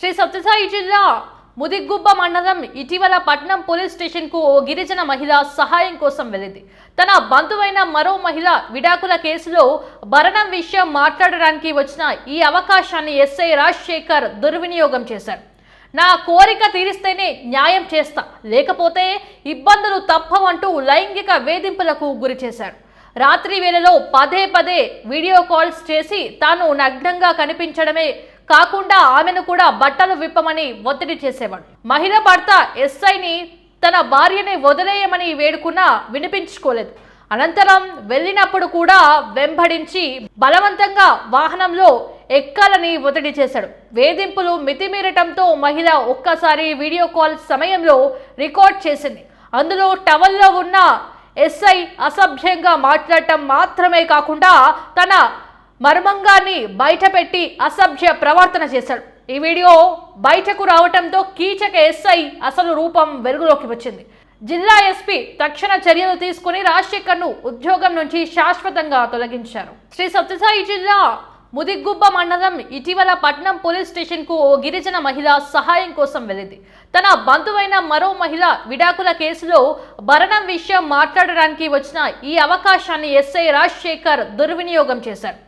శ్రీ సత్యసాయి జిల్లా ముదిగుబ్బ మండలం ఇటీవల పట్నం పోలీస్ స్టేషన్కు ఓ గిరిజన మహిళ సహాయం కోసం వెళ్ళింది. తన బంధువైన మరో మహిళ విడాకుల కేసులో భరణం విషయం మాట్లాడడానికి వచ్చిన ఈ అవకాశాన్ని ఎస్ఐ రాజశేఖర్ దుర్వినియోగం చేశారు. నా కోరిక తీరిస్తేనే న్యాయం చేస్తా లేకపోతే ఇబ్బందులు తప్పవంటూ లైంగిక వేధింపులకు గురి చేశారు. రాత్రి వేళలో పదే పదే వీడియో కాల్స్ చేసి తాను నగ్నంగా కనిపించడమే కాకుండా ఆమెను కూడా బట్టలు విప్పమని ఒత్తిడి చేసేవాడు. మహిళ భర్త ఎస్ఐని తన భార్యని వదిలేయమని వేడుకున్నా వినిపించుకోలేదు. అనంతరం వెళ్ళినప్పుడు కూడా వెంబడించి బలవంతంగా వాహనంలో ఎక్కాలని ఒత్తిడి చేశాడు. వేధింపులు మితిమీరటంతో మహిళ ఒక్కసారి వీడియో కాల్ సమయంలో రికార్డ్ చేసింది. అందులో టవల్లో ఉన్న ఎస్ఐ అసభ్యంగా మాట్లాడటం మాత్రమే కాకుండా తన మర్మంగాన్ని బయటపెట్టి అసభ్య ప్రవర్తన చేశాడు. ఈ వీడియో బయటకు రావటంతో కీచక ఎస్ఐ అసలు రూపం వెలుగులోకి వచ్చింది. జిల్లా ఎస్పీ తక్షణ చర్యలు తీసుకుని రాజశేఖర్ను ఉద్యోగం నుంచి శాశ్వతంగా తొలగించారు. శ్రీ సత్యసాయి జిల్లా ముదిగుబ్బ మండలం ఇటీవల పట్నం పోలీస్ స్టేషన్కు ఓ గిరిజన మహిళ సహాయం కోసం వెళ్ళింది. తన బంధువైన మరో మహిళ విడాకుల కేసులో భరణం విషయం మాట్లాడడానికి వచ్చిన ఈ అవకాశాన్ని ఎస్ఐ రాజశేఖర్ దుర్వినియోగం చేశారు.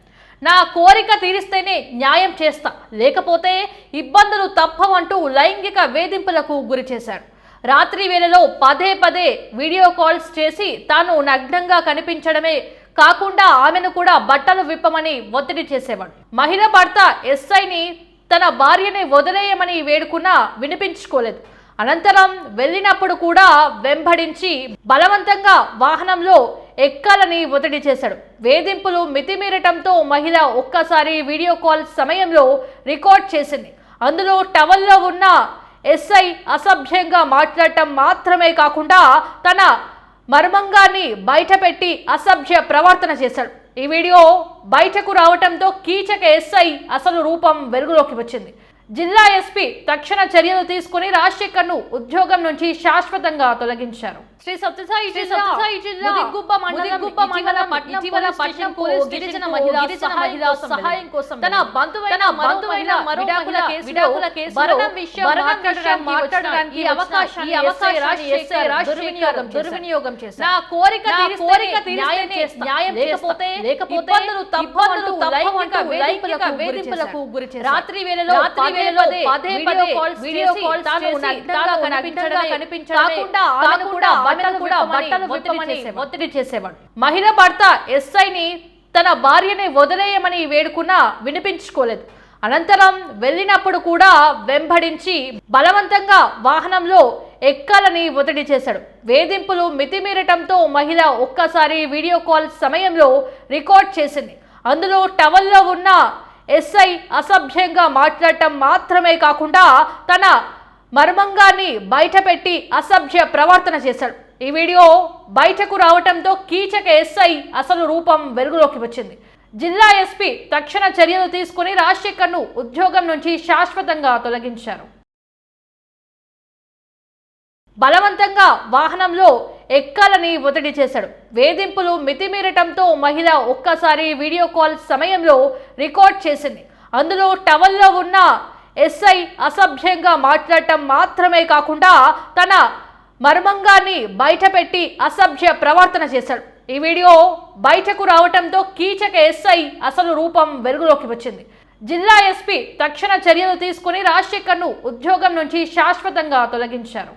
నా కోరిక తీరిస్తేనే న్యాయం చేస్తా. లేకపోతే ఇబ్బందులు తప్పవంటూ లైంగిక వేధింపులకు గురి చేశారు రాత్రి వేళలో పదే పదే వీడియో కాల్స్ చేసి తాను నగ్నంగా కనిపించడమే కాకుండా ఆమెను కూడా బట్టలు విప్పమని ఒత్తిడి చేసేవాడు. మహిళ భర్త ఎస్ఐని తన భార్యని వదిలేయమని వేడుకున్నా వినిపించుకోలేదు. అనంతరం వెళ్ళినప్పుడు కూడా వెంబడించి బలవంతంగా వాహనంలో ఎక్కాలని ఒత్తిడి చేశాడు. వేధింపులు మితిమీరటంతో మహిళ ఒక్కసారి వీడియో కాల్ సమయంలో రికార్డ్ చేసింది. అందులో టవల్లో ఉన్న ఎస్ఐ అసభ్యంగా మాట్లాడటం మాత్రమే కాకుండా తన మర్మంగాన్ని బయటపెట్టి అసభ్య ప్రవర్తన చేశాడు. ఈ వీడియో బయటకు రావటంతో కీచక ఎస్ఐ అసలు రూపం వెలుగులోకి వచ్చింది. జిల్లా ఎస్పీ తక్షణ చర్యలు తీసుకుని రాజశేఖర్ను ఉద్యోగం నుంచి శాశ్వతంగా తొలగించారు. శ్రీ సత్యసాయి శ్రీ సత్యసాయి జిల్లా ముదిగుబ్బ మండలం ముదిగుబ్బ మండలం ఇటీవల పట్నం పోలీస్ గిరిజన మహిళ గిరిజన మహిళ సహాయం కోసం తన బంధువైన బంధువైన విడాకుల కేసు విడాకుల కేసు భరణం విషయం మాట్లాడడానికి ఈ అవకాశం ఈ అవకాశాన్ని ఎస్ఐ రాజశేఖర్ దుర్వినియోగం చేశారు నా కోరిక కోరిక తీరిస్తేనే న్యాయం లేకపోతే లేకపోతే ఇబ్బందులు తప్పవంటూ వేధింపులకు వేధింపులకు గురి రాత్రి వేళలో రాత్రి వేళలో పదే పదే వీడియో కాల్స్ తాను నగ్నంగా కనిపించడమే కనిపించడమే కాకుండా ఆమెను కూడా బట్టలు కూడా బట్టలు విప్పమని ఒత్తిడి చేసేవాడు. మహిళ భర్త ఎస్ఐని తన భార్యని వదిలేయమని వేడుకున్నా వినిపించుకోలేదు. అనంతరం వెళ్ళినప్పుడు కూడా వెంబడించి బలవంతంగా వాహనంలో ఎక్కాలని ఒత్తిడి చేశాడు. వేధింపులు మితిమీరటంతో మహిళ ఒక్కసారి వీడియో కాల్ సమయంలో రికార్డ్ చేసింది. అందులో టవల్లో ఉన్న ఎస్ఐ అసభ్యంగా మాట్లాడటం మాత్రమే కాకుండా తన మర్మంగాన్ని బయటపెట్టి అసభ్య ప్రవర్తన చేశాడు. ఈ వీడియో బయటకు రావటంతో కీచక ఎస్ఐ అసలు రూపం వెలుగులోకి వచ్చింది. జిల్లా ఎస్పీ తక్షణ చర్యలు తీసుకుని రాజశేఖర్ను ఉద్యోగం నుంచి శాశ్వతంగా తొలగించారు. బలవంతంగా వాహనంలో ఎక్కాలని ఒత్తిడి చేశాడు. వేధింపులు మితిమీరటంతో మహిళ ఒక్కసారి వీడియో కాల్ సమయంలో రికార్డ్ చేసింది. అందులో టవల్లో ఉన్న ఎస్ఐ అసభ్యంగా మాట్లాడటం మాత్రమే కాకుండా తన మర్మంగాన్ని బయటపెట్టి అసభ్య ప్రవర్తన చేశాడు. ఈ వీడియో బయటకు రావటంతో కీచక ఎస్ఐ అసలు రూపం వెలుగులోకి వచ్చింది. జిల్లా ఎస్పీ తక్షణ చర్యలు తీసుకుని రాజశేఖర్ను ఉద్యోగం నుంచి శాశ్వతంగా తొలగించారు.